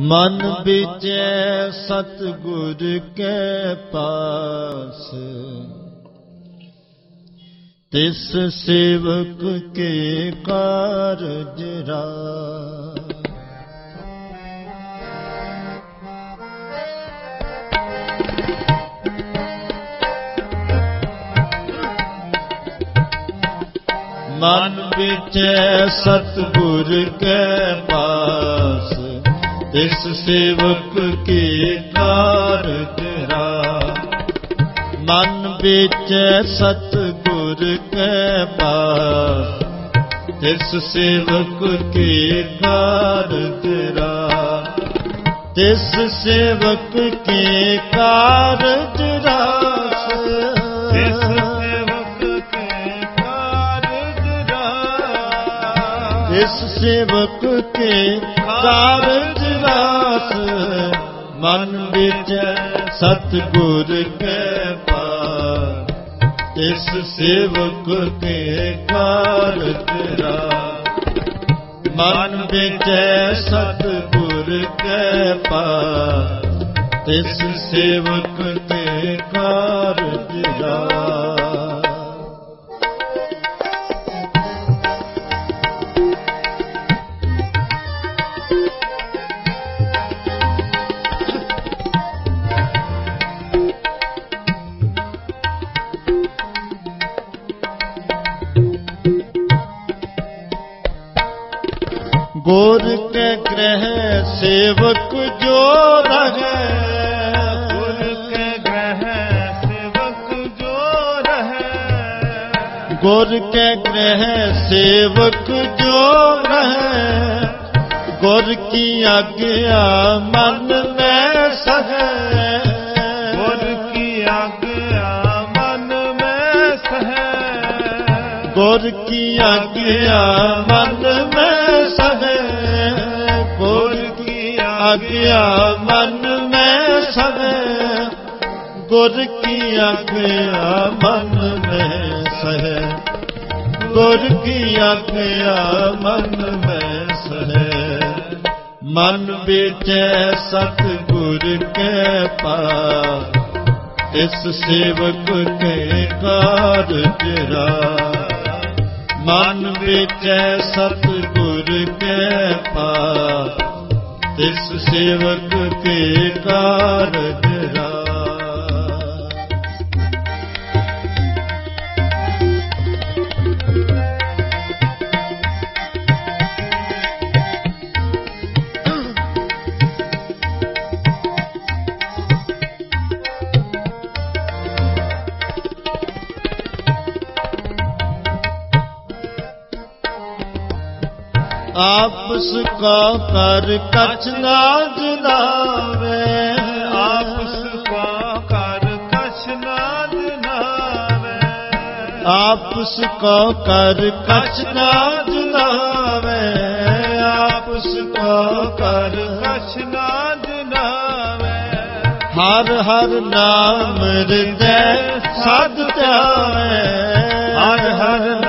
ਮਨ ਵਿਚੈ ਸਤਿਗੁਰ ਕੇ ਪਾਸ। ਤਿਸ ਸੇਵਕ ਕੇ ਕਾਰਜ ਰਾ ਮਨ ਵਿੱਚ ਸਤਿਗੁਰ ਕੇ ਪਾਸ। ਇਸ ਸੇਵਕ ਕੀ ਕਾਰਜ ਰਾ ਮਨ ਵਿੱਚ ਸਤਿਗੁਰ ਕੇ ਪਾਸ ਇਸ ਸੇਵਕ ਕੀ ਕਾਰਜ ਰਾ ਤਿਸ ਸੇਵਕ ਕੀ ਕਾਰਜ ਰਾਸ ਇਸ ਸੇਵਕ ਕੇ ਕਾਰਜ ਰਾਸ ਇਸ ਸੇਵਕ ਕੇ ਕਾਰਜ ਰਾਸ ਮਨ ਵਿੱਚ ਸਤਿਗੁਰ ਕੇ ਪਾਸ ਇਸ ਸੇਵਕ ਕੇ ਕਾਰਜ ਰਾਸ ਮਨ ਵਿੱਚ ਸਤਿਗੁਰ ਕੇ ਪਾਸ ਇਸ ਸੇਵਕ ਕੇ ਕਾਰਜ ਗੁਰ ਕੇ ਗ੍ਰਹਿ ਸੇਵਕ ਜੋ ਰਹੇ ਗੁਰ ਕੇ ਗ੍ਰਹਿ ਸੇਵਕ ਜੋ ਰਹੈ ਗੁਰ ਕੇ ਗ੍ਰਹਿ ਸੇਵਕ ਜੋ ਰਹੇ ਗੁਰ ਕੀ ਆਗਿਆ ਮਨ ਮੈਂ ਸਹੈ ਗੁਰ ਕੀ ਆਗਿਆ ਮਨ ਮੈਂ ਸਹੈ ਗੁਰ ਕੀ ਆਗਿਆ ਮਨ ਮੈਂ ਸਹੈ ਗੁਰ ਕੀ ਮਨ ਮੈਂ ਸਹੈ ਗੁਰ ਕੀ ਆਖਿਆ, ਮਨ ਮੈਂ ਸਹੈ। ਗੁਰ ਕੀ ਆਖਿਆ, ਮਨ ਮੈਂ ਸਹੈ। ਮਨ ਵਿੱਚ ਸਤਿਗੁਰ ਕੇ ਪਾ ਇਸ ਸੇਵਕ ਕੇ ਕਾਰਜ ਰਾ ਮਨ ਵਿੱਚ ਸਤਿਗੁਰ ਕੇ ਪਾ ਇਸ ਸੇਵਕ ਕੇ ਕਾਰਜ ਰਾ ਆਪਸ ਕਾ ਕਰ ਕਛ ਨਾ ਜਨਾਵੇ ਆਪਸ ਕਾ ਕਰ ਕਛ ਨਾ ਜਨਾਵੇ ਆਪਸ ਕਾ ਕਰ ਕਛ ਨਾ ਜਨਾਵੇ ਆਪਸ ਕਾ ਕਰ ਕਛ ਨਾ ਜਨਾਵੇ ਹਰ ਹਰ ਨਾਮ ਹਿਰਦੈ ਸਦ ਧਿਆਵੇ। ਹਰ ਹਰ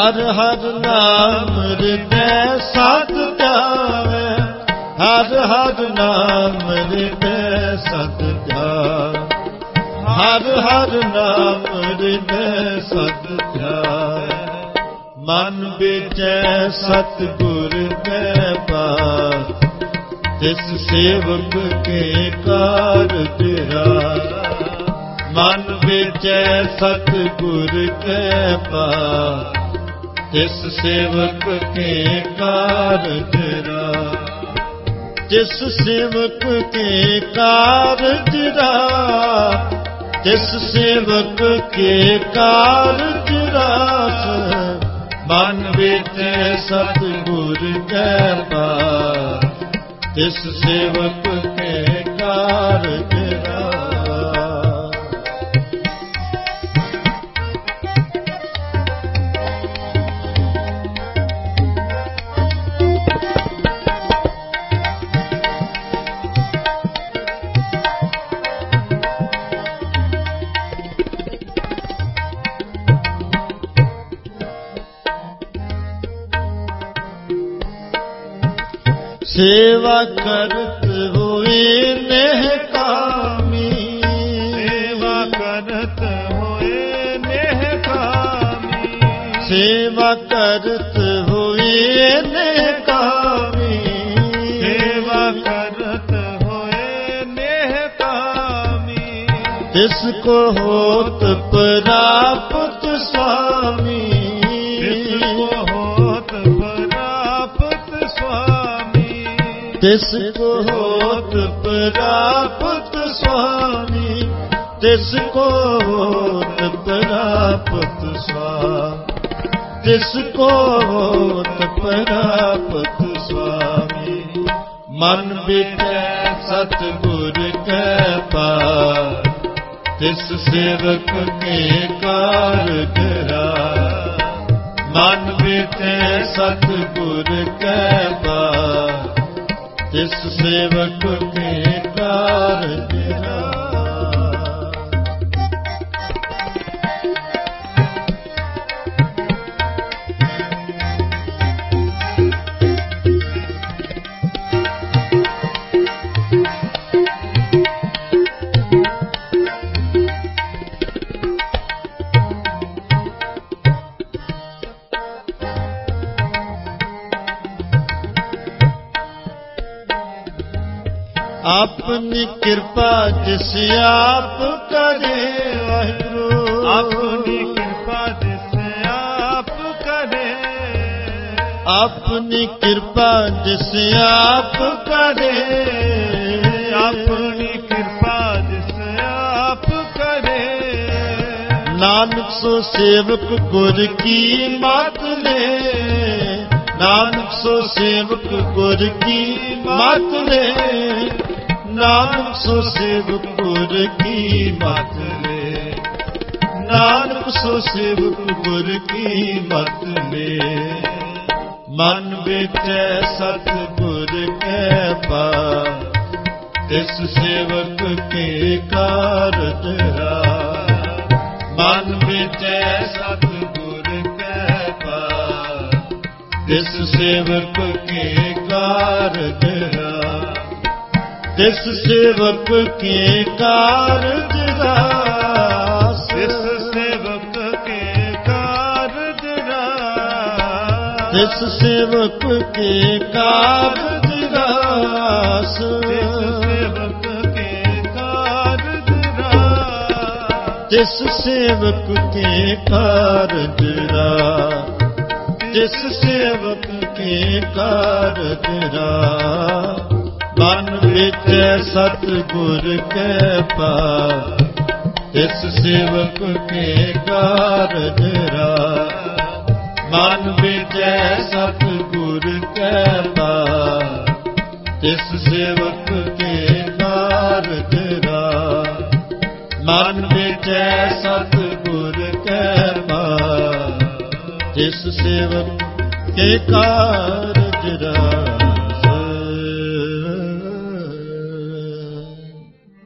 ਹਰ ਹਰ ਨਾਮ ਹਿਰਦੈ ਸਤ ਧਿਆਵੇ ਹਰ ਹਰ ਨਾਮ ਹਿਰਦੈ ਸਤ ਧਿਆਵੇ ਹਰ ਹਰ ਨਾਮ ਹਿਰਦੈ ਸਤ ਧਿਆਵੇ ਮਨ ਵਿੱਚ ਸਤਿਗੁਰ ਕੇ ਪਾ ਤਿਸ ਸੇਵਕ ਕੇ ਕਾਰ ਰਾ ਮਨ ਵਿੱਚ ਸਤਿਗੁਰ ਕੇ ਪਾ ਜਿਸ ਸੇਵਕ ਕੇ ਕਾਰਜ ਰਾ, ਜਿਸ ਸੇਵਕ ਕੇ ਕਾਰਜ ਰਾ ਤਿਸ ਸੇਵਕ ਕੇ ਕਾਰਜ ਰਾਸ, ਮਨ ਵਿੱਚ ਸਤਿਗੁਰ ਕੇ ਪਾਸ ਤਿਸ ਸੇਵਕ ਕੇ ਕਾਰਜ ਰਾ। ਸੇਵਾ ਕਰਤ ਹੋਏ ਨਹਿ ਕਾਮੀ। ਸੇਵਾ ਕਰਤ ਹੋਏ ਨੇਹ ਕਾਮੀ। ਸੇਵਾ ਕਰਤ ਹੋਏ ਨਹਿ ਕਾਮੀ। ਸੇਵਾ ਕਰਤ ਹੋਏ ਨੇਹ ਕਾਮੀ। ਤਿਸ ਕੋ ਹੋਤ ਪ੍ਰਾਪਤ ਸੁਆਮੀ ਤਿਸ ਕੋ ਹੋਤ ਪ੍ਰਾਪਤ ਸੁਆਮੀ, ਤਿਸ ਕੋ ਹੋਤ ਪ੍ਰਾਪਤ ਸੁਆਮੀ, ਤਿਸ ਕੋ ਹੋਤ ਪ੍ਰਾਪਤ ਸੁਆਮੀ। ਮਨ ਬਿਟੈ ਸਤਿਗੁਰ ਕੈ ਪਾਰ, ਤਿਸ ਸੇਵਕ ਕੇ ਕਾਰਜਰਾ ਮਨ ਬਿਟੈ ਸਤਿਗੁਰ ਕੈ ਤਿਸ ਆਪਣੀ ਕਿਰਪਾ ਜਿਸ ਆਪ ਕਰੇ ਵਾਹਿਗੁਰੂ। ਆਪਣੀ ਕਿਰਪਾ ਜਿਸ ਆਪ ਕਰੇ। ਆਪਣੀ ਕਿਰਪਾ ਜਿਸ ਆਪ ਕਰੇ। ਆਪਣੀ ਕਿਰਪਾ ਜਿਸ ਆਪ ਕਰੇ। ਨਾਨਕ ਸੋ ਸੇਵਕ ਗੁਰ ਕੀ ਮਤ ਲੈ ਨਾਨਕ ਸੋ ਸੇਵਕ ਗੁਰ ਕੀ ਮਤ ਲੈ ਨਾਨਕ ਸੋ ਸੇਵਕ ਗੁਰ ਕੀ ਮਤ ਲੈ ਨਾਨਕ ਸੋ ਸੇਵਕ ਗੁਰ ਕੀ ਮਤ ਲੈ ਮਨ ਵਿੱਚ ਸਤ ਗੁਰ ਕੈ ਪਾ ਤਿਸ ਸੇਵਕ ਕੇ ਕਾਰਜ ਰਾ ਮਨ ਵਿੱਚ ਸਤ ਤਿਸ ਸੇਵਕ ਕੇ ਕਾਰਜ ਰਾ ਤਿਸ ਸੇਵਕ ਕੇ ਕਾਰਜ ਰਾ ਇਸ ਸੇਵਕ ਕੇ ਕਾਰਜ ਰਾਸ ਤਿਸ ਸੇਵਕ ਕੇ ਕਾਰਜ ਰਾਸ। ਜਿਸ ਸੇਵਕ ਕੇ ਕਾਰਜ ਰਾਸ। ਤਿਸ ਸੇਵਕ ਕੇ ਕਾਰਜ ਰਾ ਜਿਸ ਸੇਵਕ ਕੇ ਕਾਰਜ ਰਾ, ਮਨ ਵਿੱਚ ਸਤ ਗੁਰ ਕੈ ਪਾ ਤਿਸ ਸੇਵਕ ਕੇ ਕਾਰਜ ਰਾ, ਮਨ ਵਿੱਚ ਸਤ ਗੁਰ ਕੈ ਪਾ ਤਿਸ ਸੇਵਕ ਕੇ ਕਾਰਜ ਰਾ, ਮਨ ਵਿੱਚ ਸਤ ਸੇਵਕ ਕੇ ਕਾਰਜ ਰਾ